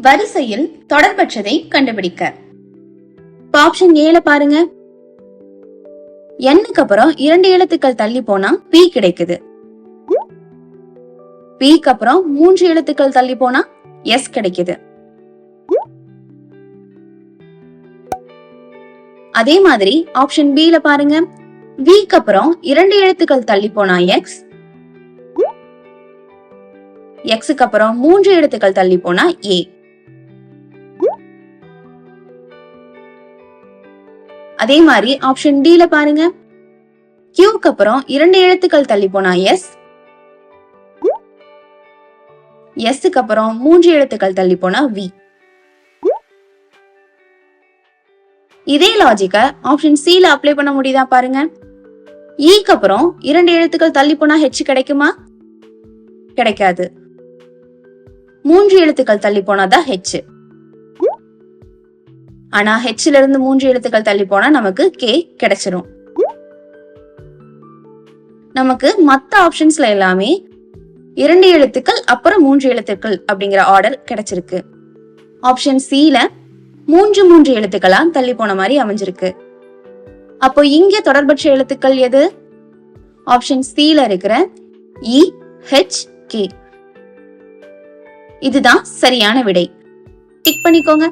வரிசையில் தொடர்பற்றதை கண்டுபிடிக்க. ஆப்ஷன் ஏல பாருங்க. எண்ணுக்கு அப்புறம் இரண்டு எழுத்துக்கள் தள்ளி போனா பி கிடைக்குது. பிக்கு அப்புறம் மூன்று எழுத்துக்கள் தள்ளி போனா எஸ் கிடைக்குது. அதே மாதிரி ஆப்ஷன் பி ல பாருங்க. விக்கு அப்புறம் இரண்டு எழுத்துக்கள் தள்ளி போனா எக்ஸ் எக்ஸுக்கு அப்புறம் மூன்று எழுத்துக்கள் தள்ளி போனா ஏ அதே மாதிரி ஆப்ஷன் டி ல பாருங்க. கியூக்கு அப்புறம் இரண்டு எழுத்துக்கள் தள்ளி போனா எஸ் எஸ்க்கு அப்புறம் மூன்று எழுத்துக்கள் தள்ளி போனா வி இதே லாஜிக்க ஆப்ஷன் சி ல அப்ளை பண்ண முடியுதா பாருங்க. E ஈக்கு அப்புறம் இரண்டு எழுத்துக்கள் தள்ளி போனா ஹெச் கிடைக்குமா? கிடைக்காது. மூன்று எழுத்துக்கள் தள்ளி போனாதான் ஹெச் ஆனா ஹெச்ல இருந்து மூன்று எழுத்துக்கள் தள்ளி போனா நமக்கு கே கிடைச்சிரும். நமக்கு மத்த ஆப்ஷன்ஸ்ல எல்லாமே இரண்டு எழுத்துக்கள் அப்புறம் மூன்று எழுத்துக்கள் அப்படிங்கிற ஆர்டர் கிடைச்சிருக்கு. ஆப்ஷன் சில மூன்று மூன்று எழுத்துக்களா தள்ளி போன மாதிரி அமைஞ்சிருக்கு. அப்போ இங்க தொடர்பற்ற எழுத்துக்கள் எது? ஆப்ஷன் சில இருக்கிற இ ஹெச் கே இதுதான் சரியான விடை. டிக் பண்ணிக்கோங்க.